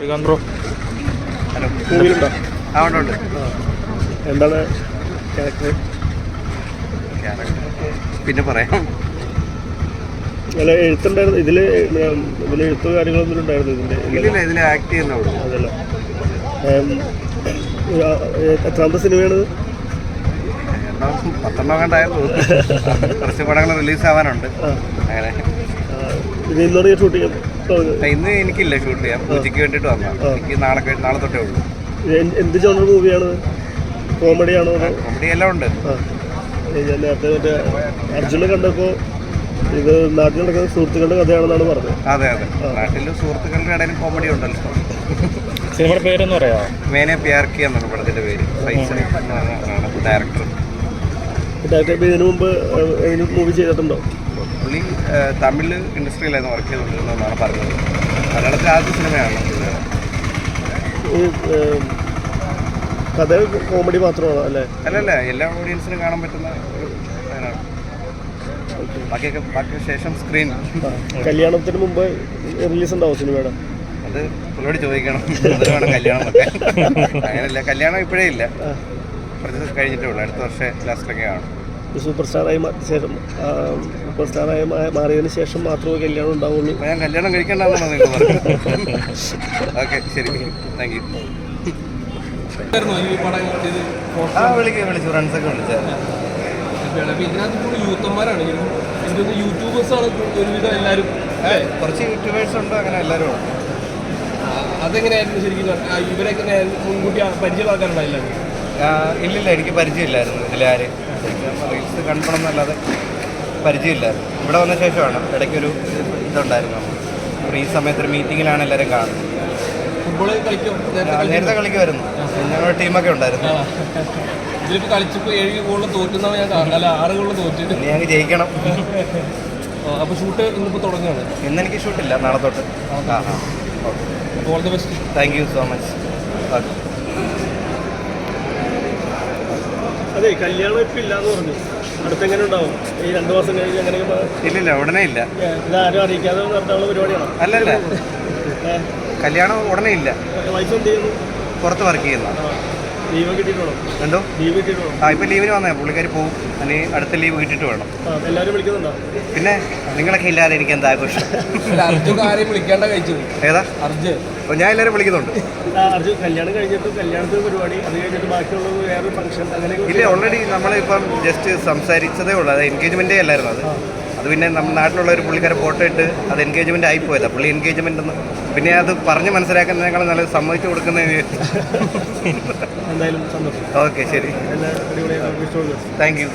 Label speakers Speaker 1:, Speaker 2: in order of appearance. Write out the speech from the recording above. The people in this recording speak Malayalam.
Speaker 1: ശ്രീകാന്ത് ബ്രോ.
Speaker 2: ഹലോ
Speaker 3: മൂവിയിലുണ്ടോ
Speaker 2: ആ ഉണ്ട് ഉണ്ട്
Speaker 3: എന്താണ് ക്യാരക്ടർ
Speaker 2: പിന്നെ പറയാം.
Speaker 3: അല്ല എഴുത്തുണ്ടായിരുന്നു. ഇതിൽ ഇതിൽ എഴുത്ത് കാര്യങ്ങളൊന്നും ഉണ്ടായിരുന്നു ഇതിന്റെ?
Speaker 2: ഇല്ലില്ല ഇതിൽ ആക്ട് ചെയ്യുന്ന ഉള്ളൂ
Speaker 3: അതല്ല ഏം, എത്രാമത്തെ സിനിമയാണ്
Speaker 2: കണ്ടായിരുന്നു. കുറച്ച് പടങ്ങൾ റിലീസ് ആവാനുണ്ട്. അങ്ങനെ.
Speaker 3: ഞാൻ ഷൂട്ടിങ് തുടങ്ങി.
Speaker 2: ഇന്ന് എനിക്കില്ല ഷൂട്ട് ചെയ്യാൻ. പൂജയ്ക്ക് വേണ്ടിയിട്ട് വന്നാൽ എനിക്ക് നാളെ കഴി- നാളെ തൊട്ടേ ഉള്ളൂ.
Speaker 3: എന്ത് ജോണർ മൂവിയാണ് കോമഡി ആണോ? അതോ?
Speaker 2: കോമഡി എല്ലാം ഉണ്ട്.
Speaker 3: ആ. ഏ, ഞാൻ നേരത്തെ മറ്റേ അർജുനെ കണ്ടപ്പോൾ ഇത് നാട്ടിൽ നടക്കുന്ന സുഹൃത്തുക്കളുടെ കഥയാണെന്നാണ് പറഞ്ഞത്.
Speaker 2: അതെ അതെ. നാട്ടിൽ സുഹൃത്തുക്കളുടെ ഇടയിൽ കോമഡി ഉണ്ടല്ലോ.
Speaker 1: സിനിമയുടെ പേരെന്ന് പറയാമോ
Speaker 2: മേനെ പ്യാർക്കി എന്നാണ് പടത്തിന്റെ പേര്. ഫൈസൽ ഡയറക്ടർ.
Speaker 3: ഡയറക്ടർ ഇതിനു മുമ്പ് ഇതിന് മൂവി ചെയ്തിട്ടുണ്ടോ?
Speaker 2: പുള്ളി തമിഴ് ഇൻഡസ്ട്രിയിലായിരുന്നു വർക്ക് ചെയ്തുകൊണ്ടിരുന്നതെന്നാണ് പറഞ്ഞത്. മലയാളത്തിൽ ആദ്യ സിനിമയാണ്
Speaker 3: ഈ കഥ കോമഡി മാത്രമാണോ അല്ലേ?
Speaker 2: അല്ലല്ല എല്ലാ ഓഡിയൻസിനും കാണാൻ പറ്റുന്ന ഒരു അതിനാണ് ബാക്കിയൊക്കെ ബാക്കി ശേഷം സ്ക്രീൻ
Speaker 3: കല്യാണത്തിന് മുമ്പ് റിലീസ് ഉണ്ടാവും സിനിമയുടെ?
Speaker 2: അത് പുള്ളിയോട് ചോദിക്കണം. കല്യാണം അങ്ങനെയല്ല കല്യാണം ഇപ്പോഴേ ഇല്ല. കുറച്ച് കഴിഞ്ഞിട്ടേ ഉള്ളൂ അടുത്ത വർഷം ലാസ്റ്റൊക്കെ ആണ്
Speaker 3: സൂപ്പർ സ്റ്റാറായി ശേഷം സൂപ്പർ സ്റ്റാറായി മാറിയതിന് ശേഷം മാത്രമേ കല്യാണം ഉണ്ടാവുള്ളൂ.
Speaker 2: ഞാൻ കല്യാണം കഴിക്കണ്ടെന്നാണ് നിങ്ങൾ പറഞ്ഞത്. ഓക്കെ ശരി. താങ്ക് യു ആ വിളിച്ചു ഫ്രണ്ട്സൊക്കെ വിളിച്ചായിരുന്നു
Speaker 4: അപ്പൊ ഇതിനകത്ത് ഫുൾ യൂത്തന്മാരാണ്. ഒരുവിധം എല്ലാവരും
Speaker 2: കുറച്ച് യൂട്യൂബേഴ്സ് ഉണ്ട് അങ്ങനെ എല്ലാവരും
Speaker 4: അതെങ്ങനെയായിരുന്നു ശരിക്കും? ഞാൻ മുൻകൂട്ടി
Speaker 2: പരിചയമാക്കാറുണ്ടായില്ല. ഇല്ലില്ല എനിക്ക് പരിചയമില്ലായിരുന്നു ഇതിലാര് റീൽസ് കണ്ടണം എന്നല്ലാതെ പരിചയമില്ലായിരുന്നു. ഇവിടെ വന്ന ശേഷമാണ് ഇടയ്ക്കൊരു ഇതുണ്ടായിരുന്നു. അപ്പോൾ ഈ സമയത്ത് ഒരു മീറ്റിങ്ങിലാണ് എല്ലാവരും കാണുന്നത്.
Speaker 4: നേരത്തെ കളിക്ക്.
Speaker 2: വരുന്നു നേരത്തെ കളിക്കുമായിരുന്നു. ഞങ്ങളുടെ ടീമൊക്കെ ഉണ്ടായിരുന്നു.
Speaker 4: ഇതിലിപ്പോൾ കളിച്ചപ്പോൾ ഏഴ് ഗോളിൽ തോറ്റുന്നാണ് ഞാൻ കാണുന്നത്. അല്ല ആറ് ഗോളിൽ
Speaker 2: തോറ്റിട്ട് ഞങ്ങൾ ജയിക്കണം.
Speaker 4: അപ്പോൾ ഷൂട്ട് ഇന്നിപ്പോൾ തുടങ്ങുകയാണ്
Speaker 2: ഇന്നെനിക്ക് ഷൂട്ട് ഷൂട്ടില്ല നാളെ തൊട്ട്. ആ ആ okay
Speaker 4: all the best.
Speaker 2: Thank you so much okay
Speaker 3: അതെ കല്യാണം ഇപ്പം ഇല്ലാന്ന് പറഞ്ഞു. അടുത്തെങ്ങനെ ഉണ്ടാവും? ഈ രണ്ട് മാസം കഴിഞ്ഞ് അങ്ങനെ
Speaker 2: ഇല്ലില്ല ഉടനെ ഇല്ല.
Speaker 3: ഇതാരും അറിയിക്കാതെ നടത്താനുള്ള പരിപാടിയാണ്?
Speaker 2: അല്ലല്ല. കല്യാണം ഉടനെ ഇല്ല.
Speaker 3: വയസ്സ് എന്ത് ചെയ്യുന്നു?
Speaker 2: പുറത്ത് വർക്ക് ചെയ്യുന്ന.
Speaker 3: ലീവ് കിട്ടിയിട്ടുള്ളൂ
Speaker 2: എന്തോ?
Speaker 3: ലീവ് കിട്ടിയിട്ടുള്ളൂ
Speaker 2: ആ ഇപ്പം ലീവിന് വന്നേ പുള്ളിക്കാർ പോകും അല്ലെങ്കിൽ അടുത്ത ലീവ് കിട്ടിയിട്ട് വേണം.
Speaker 3: എല്ലാവരും വിളിക്കുന്നുണ്ടോ?
Speaker 2: പിന്നെ നിങ്ങളൊക്കെ ഇല്ലാതെ എനിക്ക് എന്താ ആഘോഷം?
Speaker 4: അല്ല അർജുൻ ആരെയും വിളിക്കാണ്ട കഴിച്ചത്?
Speaker 2: ഏതാ?
Speaker 4: അർജുൻ.
Speaker 2: അപ്പോൾ ഞാൻ എല്ലാവരും വിളിക്കുന്നുണ്ട്.
Speaker 3: അർജുൻ കല്യാണം കഴിഞ്ഞിട്ട് കല്യാണത്തിന് പരിപാടി അത് കഴിഞ്ഞിട്ട് ബാക്കിയുള്ളത് വേറെ ഫംഗ്ഷൻ അങ്ങനെ
Speaker 2: ഇല്ല ഓൾറെഡി നമ്മളിപ്പം ജസ്റ്റ് സംസാരിച്ചതേ ഉള്ളൂ. അത് എൻഗേജ്മെന്റേ അല്ലായിരുന്നു അത്. അത് പിന്നെ നമ്മുടെ നാട്ടിലുള്ള ഒരു പുള്ളിക്കാരെ ഫോട്ടോ ഇട്ട് അത് എൻഗേജ്മെന്റ് ആയിപ്പോയതാണ് പുള്ളി എൻഗേജ്മെന്റ് ഒന്ന് പിന്നെ അത് പറഞ്ഞ് മനസ്സിലാക്കുന്നതിനേക്കാൾ നല്ലത് സമ്മതിച്ചു കൊടുക്കുന്നതിന്
Speaker 3: എന്തായാലും സന്തോഷം.
Speaker 2: ഓക്കെ ശരി. Thank you